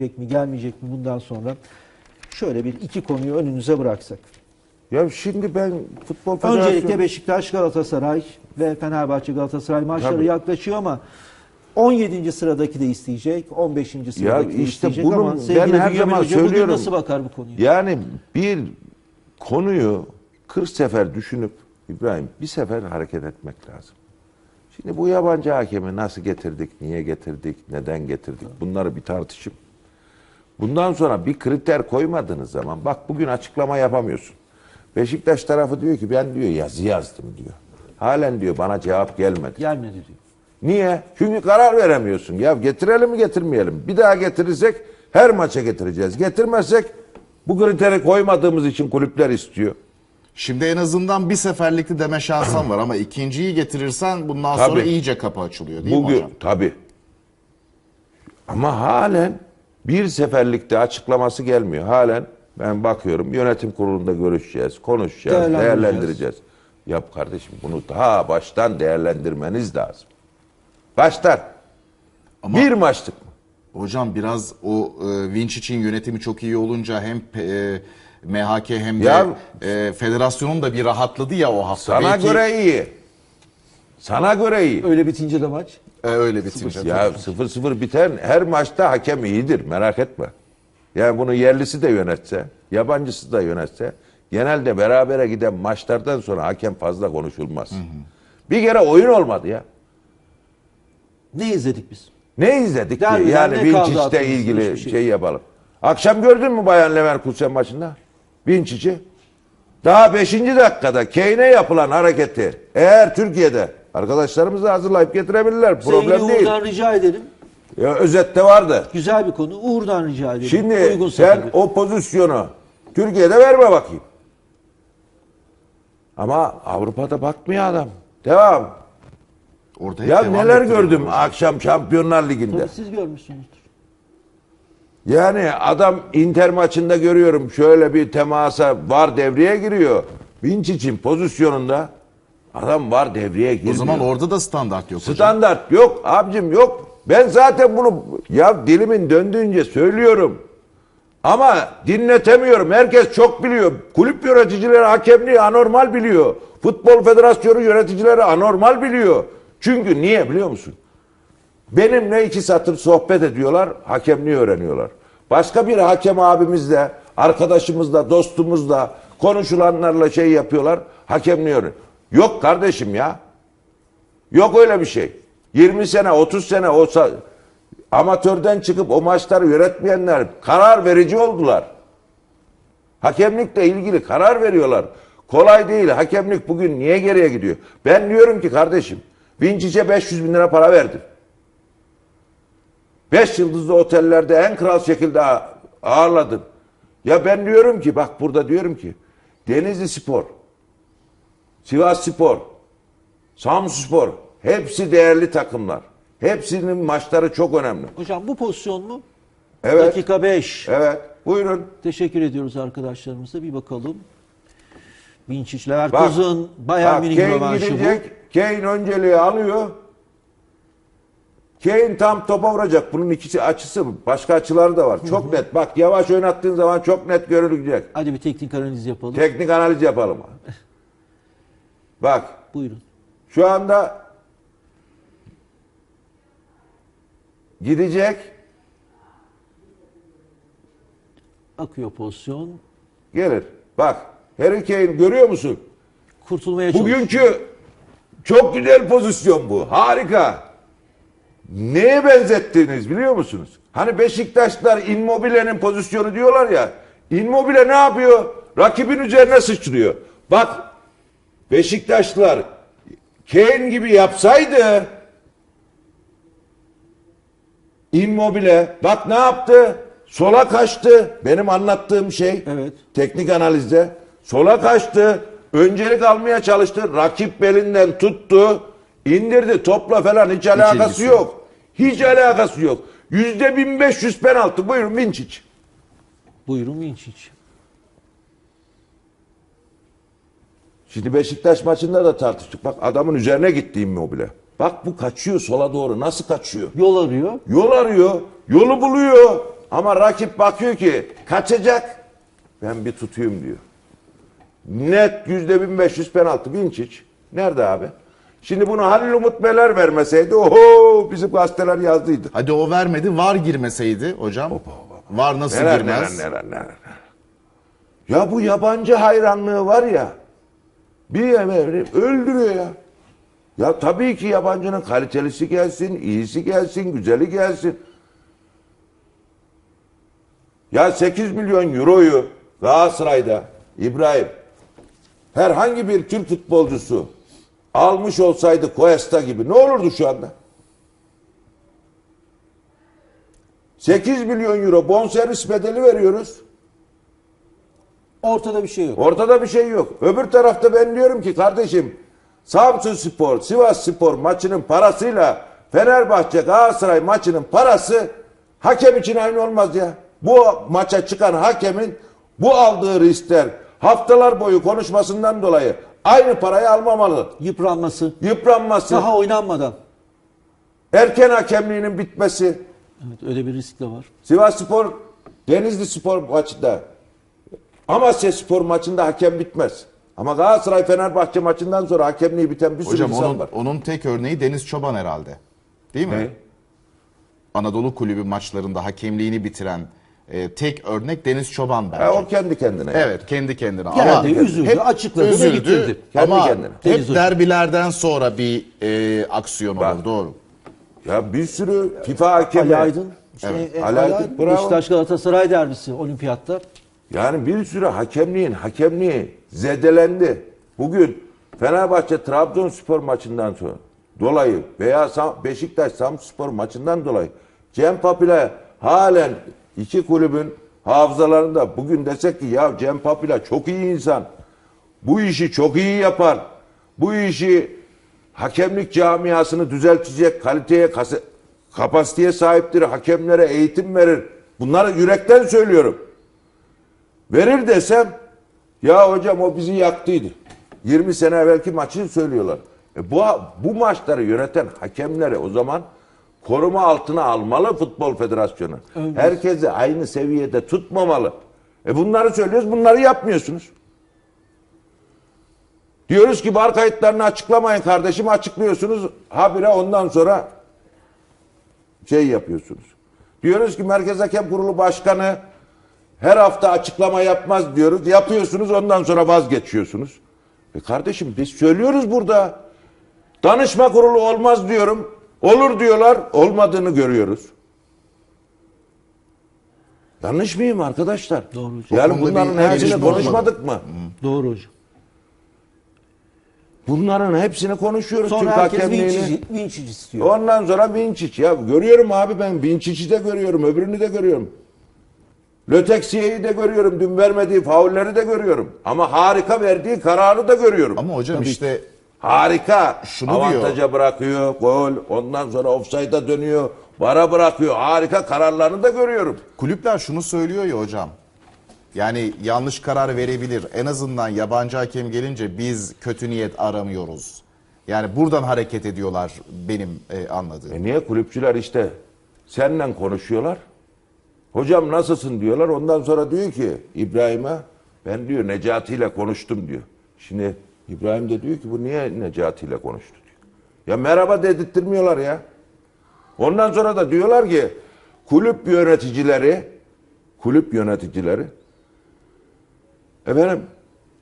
gelecek mi gelmeyecek mi bundan sonra şöyle bir iki konuyu önünüze bıraksak. Ya şimdi ben futbol federasyonu... Öncelikle Beşiktaş, Galatasaray ve Fenerbahçe Galatasaray maçları Tabii. yaklaşıyor ama 17. sıradaki de isteyecek, 15. sıradaki de işte isteyecek bunun ama ben her zaman Hoca söylüyorum. nasıl bakar bu konuya? Yani bir konuyu 40 sefer düşünüp İbrahim bir sefer hareket etmek lazım. Şimdi bu yabancı hakemi nasıl getirdik, niye getirdik, neden getirdik bunları bir tartışıp bundan sonra bir kriter koymadığınız zaman bak bugün açıklama yapamıyorsun. Beşiktaş tarafı diyor ki ben diyor yazı yazdım diyor. Halen diyor bana cevap gelmedi. Gelmedi diyor. Niye? Çünkü karar veremiyorsun. Ya getirelim mi getirmeyelim. Bir daha getirirsek her maça getireceğiz. Getirmezsek bu kriteri koymadığımız için kulüpler istiyor. Şimdi en azından bir seferlikli deme şansın var ama ikinciyi getirirsen bundan Tabii. sonra iyice kapı açılıyor değil mi Bugün hocam? tabii. Ama halen bir seferlikte açıklaması gelmiyor. Halen ben bakıyorum yönetim kurulunda görüşeceğiz, konuşacağız, Değerlendireceğiz. değerlendireceğiz. Yap kardeşim bunu daha baştan değerlendirmeniz lazım. Baştan. Ama- bir maçlık mı? Hocam biraz o e, Vinçic'in yönetimi çok iyi olunca hem e, MHK hem de Ya- e, federasyonun da bir rahatladı ya o hafta. Sana Belki, göre iyi. Sana göre iyi. Öyle bitince de maç. E, öyle bitince. Ya 0-0 biten her maçta hakem iyidir merak etme. Yani bunu yerlisi de yönetse, yabancısı da yönetse genelde berabere giden maçlardan sonra hakem fazla konuşulmaz. Bir kere oyun olmadı ya. Ne izledik biz? Ne izledik ki? Yani aklımızda? ilgili şey. şey. yapalım. Akşam gördün mü Bayan Leverkusen maçında? Vinçic'i. Daha 5. dakikada Kane'e yapılan hareketi eğer Türkiye'de arkadaşlarımız da hazırlayıp getirebilirler. Problem Sevgili değil. Uğur'dan rica edelim. Ya özette vardı. Güzel bir konu. Uğur'dan rica edelim. Şimdi Uygunsa sen tabii. o pozisyonu Türkiye'de verme bakayım. Ama Avrupa'da bakmıyor adam. Devam. Orada hep Ya devam neler ettiriyor gördüm hocam. akşam Şampiyonlar Ligi'nde. Tabii siz görmüşsünüzdür. Yani adam Inter maçında görüyorum şöyle bir temasa var devreye giriyor. Vinçic'in pozisyonunda adam var devreye O girmiyor. zaman orada da standart yok hocam. Standart yok abicim yok. Ben zaten bunu ya dilimin döndüğünce söylüyorum. Ama dinletemiyorum. Herkes çok biliyor. Kulüp yöneticileri hakemliği anormal biliyor. Futbol Federasyonu yöneticileri anormal biliyor. Çünkü niye biliyor musun? Benimle iki satır sohbet ediyorlar, hakemliği öğreniyorlar. Başka bir hakem abimizle, arkadaşımızla, dostumuzla, konuşulanlarla şey yapıyorlar, hakemliği öğreniyor. Yok kardeşim ya. Yok öyle bir şey. 20 sene, 30 sene olsa amatörden çıkıp o maçları yönetmeyenler karar verici oldular. Hakemlikle ilgili karar veriyorlar. Kolay değil. Hakemlik bugün niye geriye gidiyor? Ben diyorum ki kardeşim, Vincic'e 500 bin lira para verdim. 5 yıldızlı otellerde en kral şekilde ağırladım. Ya ben diyorum ki bak burada diyorum ki Denizli Spor, Sivas Spor, Samsun Spor hepsi değerli takımlar. Hepsinin maçları çok önemli. Hocam bu pozisyon mu? Evet. Dakika 5. Evet. Buyurun. Teşekkür ediyoruz arkadaşlarımıza. Bir bakalım. Vinçic, Leverkusen, Bayern Münih rövanşı bu. gidecek. Kane önceliği alıyor. Kane tam topa vuracak. Bunun ikisi açısı başka açıları da var. Çok net. Bak yavaş oynattığın zaman çok net görülecek. Hadi bir teknik analiz yapalım. Teknik analiz yapalım. Bak Buyurun. şu anda gidecek. Akıyor pozisyon. Gelir. Bak Harry Kane görüyor musun? Kurtulmaya çalışıyor. Bugünkü çok güzel pozisyon bu. Harika. Neye benzettiniz biliyor musunuz? Hani Beşiktaşlar Immobile'nin pozisyonu diyorlar ya. Immobile ne yapıyor? Rakibin üzerine sıçrıyor. Bak Beşiktaşlar Kane gibi yapsaydı Immobile bak ne yaptı? Sola kaçtı. Benim anlattığım şey. Evet. Teknik analizde. Sola kaçtı. Öncelik almaya çalıştı. Rakip belinden tuttu. indirdi. Topla falan hiç alakası ilgisi yok. Hiç alakası yok. Yüzde 1500 penaltı. Buyurun Vinçic. Buyurun Vinçic. Şimdi Beşiktaş maçında da tartıştık. Bak adamın üzerine gitti Immobile. Bak bu kaçıyor sola doğru. Nasıl kaçıyor? Yol arıyor. Yol arıyor. Yolu buluyor. Ama rakip bakıyor ki kaçacak. Ben bir tutayım diyor. Net yüzde 1500 penaltı. Vinçic. Nerede abi? Şimdi bunu Halil Umut Meler vermeseydi oho bizim gazeteler yazdıydı. Hadi o vermedi. Var girmeseydi hocam. Var nasıl Neler, girmez? neler, neler, neler. Ya bu yabancı hayranlığı var ya. Bir yemeğini öldürüyor ya. Ya tabii ki yabancının kalitelisi gelsin, iyisi gelsin, güzeli gelsin. Ya 8 milyon euroyu Galatasaray'da İbrahim herhangi bir Türk futbolcusu almış olsaydı Cuesta gibi ne olurdu şu anda? 8 milyon euro bonservis bedeli veriyoruz. Ortada bir şey yok. Ortada bir şey yok. Öbür tarafta ben diyorum ki kardeşim Samsun Spor, Sivas Spor maçının parasıyla Fenerbahçe Galatasaray maçının parası hakem için aynı olmaz ya. Bu maça çıkan hakemin bu aldığı riskler haftalar boyu konuşmasından dolayı aynı parayı almamalı. Yıpranması. Yıpranması, Daha oynanmadan. erken hakemliğinin bitmesi, Evet öyle bir risk de var. Sivas Spor, Denizli Spor maçında, Amasya Spor maçında hakem bitmez. Ama Galatasaray Fenerbahçe maçından sonra hakemliği biten bir sürü Hocam insan onun, var. onun tek örneği Deniz Çoban herhalde. Değil mi? Ne? Anadolu Kulübü maçlarında hakemliğini bitiren e, tek örnek Deniz Çoban bence. Ha, o kendi kendine. Evet kendi kendine. Geldi, üzüldü, açıkladı ve üzüldü bitirdi. Kendi ama kendine. hep Deniz Hocam. derbilerden sonra bir e, aksiyon Bak. olur doğru. Ya bir sürü FIFA hakemi. Ali Aydın. işte, Evet. e, Ali Aydın, bravo. Beşiktaş Galatasaray derbisi olimpiyatta. Yani bir sürü hakemliğin hakemliği zedelendi. Bugün Fenerbahçe Trabzonspor maçından sonra dolayı veya Beşiktaş Samspor maçından dolayı Cem Papila halen iki kulübün hafızalarında bugün desek ki ya Cem Papila çok iyi insan. Bu işi çok iyi yapar. Bu işi hakemlik camiasını düzeltecek kaliteye kapasiteye sahiptir. Hakemlere eğitim verir. Bunları yürekten söylüyorum. Verir desem ya hocam o bizi yaktıydı. 20 sene evvelki maçı söylüyorlar. E bu, bu maçları yöneten hakemleri o zaman koruma altına almalı Futbol Federasyonu. Herkesi aynı seviyede tutmamalı. E bunları söylüyoruz bunları yapmıyorsunuz. Diyoruz ki bar kayıtlarını açıklamayın kardeşim açıklıyorsunuz. Habire ondan sonra şey yapıyorsunuz. Diyoruz ki Merkez Hakem Kurulu Başkanı her hafta açıklama yapmaz diyoruz. Yapıyorsunuz ondan sonra vazgeçiyorsunuz. E kardeşim biz söylüyoruz burada. Danışma kurulu olmaz diyorum. Olur diyorlar. Olmadığını görüyoruz. Yanlış mıyım arkadaşlar? Doğru hocam. Yani bunların hepsini konuşmadık mı? Doğru hocam. Bunların hepsini konuşuyoruz. Sonra Türk herkes hakemliğini. Vinçic, Vinçic istiyor. Ondan sonra Vinçic. Ya görüyorum abi ben Vinçic'i de görüyorum. Öbürünü de görüyorum. Löteksiye'yi de görüyorum. Dün vermediği faulleri de görüyorum. Ama harika verdiği kararı da görüyorum. Ama hocam işte Harika. Şunu Avantaja bırakıyor. Gol. Ondan sonra offside'a dönüyor. Bara bırakıyor. Harika kararlarını da görüyorum. kulüpler şunu söylüyor ya hocam. Yani yanlış karar verebilir. En azından yabancı hakem gelince biz kötü niyet aramıyoruz. Yani buradan hareket ediyorlar benim e, anladığım. E niye kulüpçüler işte seninle konuşuyorlar? Hocam nasılsın diyorlar. Ondan sonra diyor ki İbrahim'e ben diyor Necati ile konuştum diyor. Şimdi İbrahim de diyor ki bu niye Necati ile konuştu diyor. Ya merhaba dedirtmiyorlar ya. Ondan sonra da diyorlar ki kulüp yöneticileri kulüp yöneticileri efendim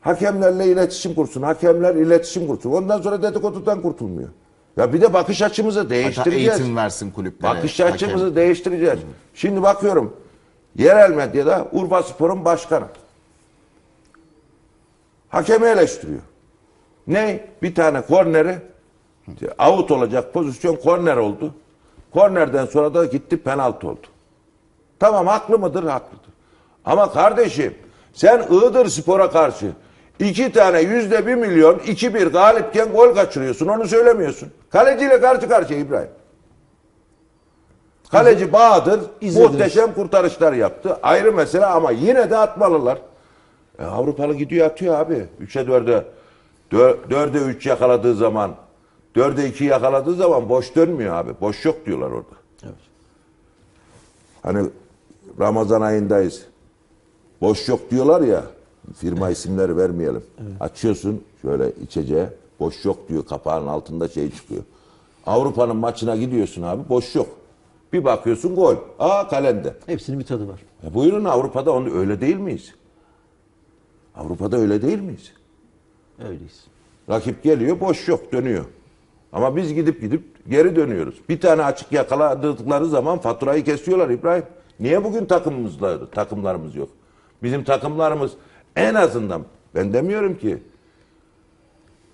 hakemlerle iletişim kursun. Hakemler iletişim kursun. Ondan sonra dedikodudan kurtulmuyor. Ya bir de bakış açımızı Hatta değiştireceğiz. eğitim versin kulüplere. Bakış hakem. açımızı değiştireceğiz. Şimdi bakıyorum yerel medyada Urfa Spor'un başkanı. Hakemi eleştiriyor. Ne? Bir tane korneri out olacak pozisyon korner oldu. Kornerden sonra da gitti penaltı oldu. Tamam haklı mıdır? Haklıdır. Ama kardeşim sen Iğdır Spor'a karşı iki tane yüzde bir milyon iki bir galipken gol kaçırıyorsun. Onu söylemiyorsun. Kaleciyle karşı karşıya İbrahim. Kaleci Bahadır İzlediniz. muhteşem kurtarışlar yaptı. Ayrı mesele ama yine de atmalılar. E, Avrupalı gidiyor atıyor abi. 3'e 4'e 4'e 3 yakaladığı zaman 4'e 2 yakaladığı zaman boş dönmüyor abi. Boş yok diyorlar orada. Evet. Hani Ramazan ayındayız. Boş yok diyorlar ya. Firma isimleri vermeyelim. Açıyorsun şöyle içeceğe. Boş yok diyor. Kapağın altında şey çıkıyor. Avrupa'nın maçına gidiyorsun abi. Boş yok. Bir bakıyorsun gol. Aa kalende. Hepsinin bir tadı var. E buyurun Avrupa'da onu öyle değil miyiz? Avrupa'da öyle değil miyiz? Öyleyiz. Rakip geliyor boş yok dönüyor. Ama biz gidip gidip geri dönüyoruz. Bir tane açık yakaladıkları zaman faturayı kesiyorlar İbrahim. Niye bugün takımımızla takımlarımız yok? Bizim takımlarımız en azından ben demiyorum ki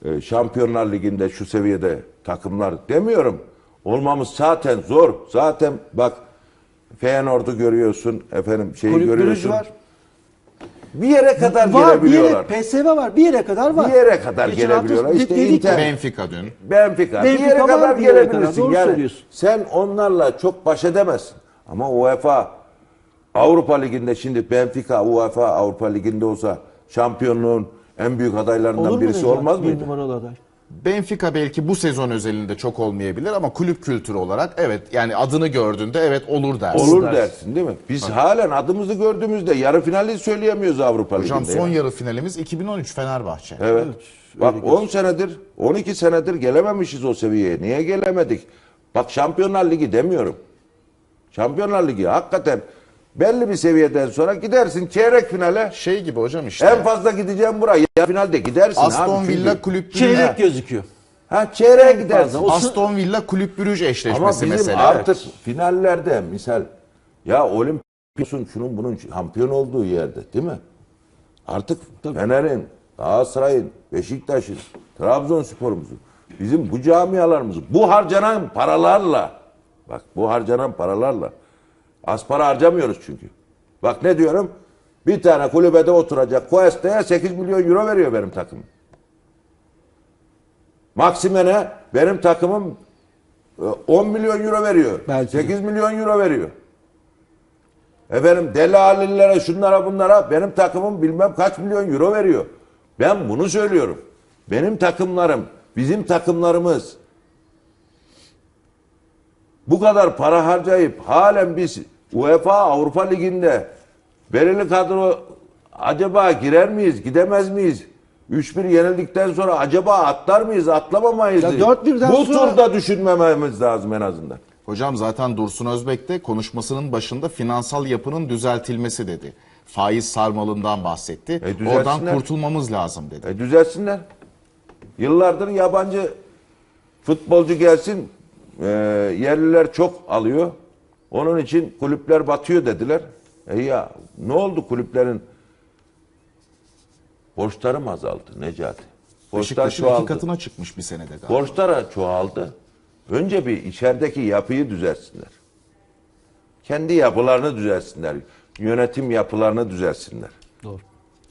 e, Şampiyonlar Ligi'nde şu seviyede takımlar demiyorum. Olmamız zaten zor. Zaten bak Feyenoord'u görüyorsun, efendim şeyi Kulüp görüyorsun. Var. Bir yere kadar Var bir gelebiliyorlar. yere PSV var. Bir yere kadar var. Bir yere kadar Geçen gelebiliyorlar. hafta İşte dedik Inter- Benfica dün. Benfica. Benfica bir yere var, kadar bir yere gelebilirsin. kadar. Doğru yani söylüyorsun. sen onlarla çok baş edemezsin. Ama UEFA Avrupa Ligi'nde şimdi Benfica UEFA Avrupa Ligi'nde olsa şampiyonluğun en büyük adaylarından Olur mu birisi Necati? olmaz Bir mıydı? numaralı aday. Benfica belki bu sezon özelinde çok olmayabilir ama kulüp kültürü olarak evet yani adını gördüğünde evet olur dersin. Olur dersin. dersin değil mi? Biz halen adımızı gördüğümüzde yarı finali söyleyemiyoruz Avrupa Hocam Ligi'nde. son ya. yarı finalimiz 2013 Fenerbahçe. Evet. Evet, Bak öyle 10 senedir, 12 senedir gelememişiz o seviyeye. Niye gelemedik? Bak Şampiyonlar Ligi demiyorum. Şampiyonlar Ligi hakikaten belli bir seviyeden sonra gidersin çeyrek finale. Şey gibi hocam işte. En fazla gideceğim buraya. Yarı finalde gidersin Aston abi. Villa kulüp Çeyrek gözüküyor. Ha çeyreğe gidersin. fazla. O- Aston Villa kulüp Ama eşleşmesi bizim mesela. artık finallerde misal ya olimpiyatın şunun bunun şampiyon olduğu yerde değil mi? Artık Fener'in, Galatasaray'ın, Beşiktaş'ın, Trabzonspor'umuzun bizim bu camialarımızı bu harcanan paralarla bak bu harcanan paralarla az para harcamıyoruz çünkü. Bak ne diyorum? Bir tane kulübede oturacak Cuesta'ya 8 milyon euro veriyor benim takımım. Maksimen'e benim takımım e, 10 milyon euro veriyor. Belki de. 8 milyon euro veriyor. Efendim Delalilere şunlara bunlara benim takımım bilmem kaç milyon euro veriyor. Ben bunu söylüyorum. Benim takımlarım, bizim takımlarımız bu kadar para harcayıp halen biz UEFA Avrupa Ligi'nde belirli kadro acaba girer miyiz, gidemez miyiz? 3-1 yenildikten sonra acaba atlar mıyız, atlamamayız? Ya 4-1'den Bu sonra- turda düşünmememiz lazım en azından. Hocam zaten Dursun Özbek de konuşmasının başında finansal yapının düzeltilmesi dedi. Faiz sarmalından bahsetti. E. Oradan kurtulmamız lazım dedi. E düzelsinler. Yıllardır yabancı futbolcu gelsin, e, yerliler çok alıyor. Onun için kulüpler batıyor dediler. E ya ne oldu kulüplerin? Borçları mı azaldı Necati? Borçlar çoğaldı. katına çıkmış bir senede galiba. Borçlar çoğaldı. Önce bir içerideki yapıyı düzeltsinler. Kendi yapılarını düzeltsinler. Yönetim yapılarını düzeltsinler. Doğru.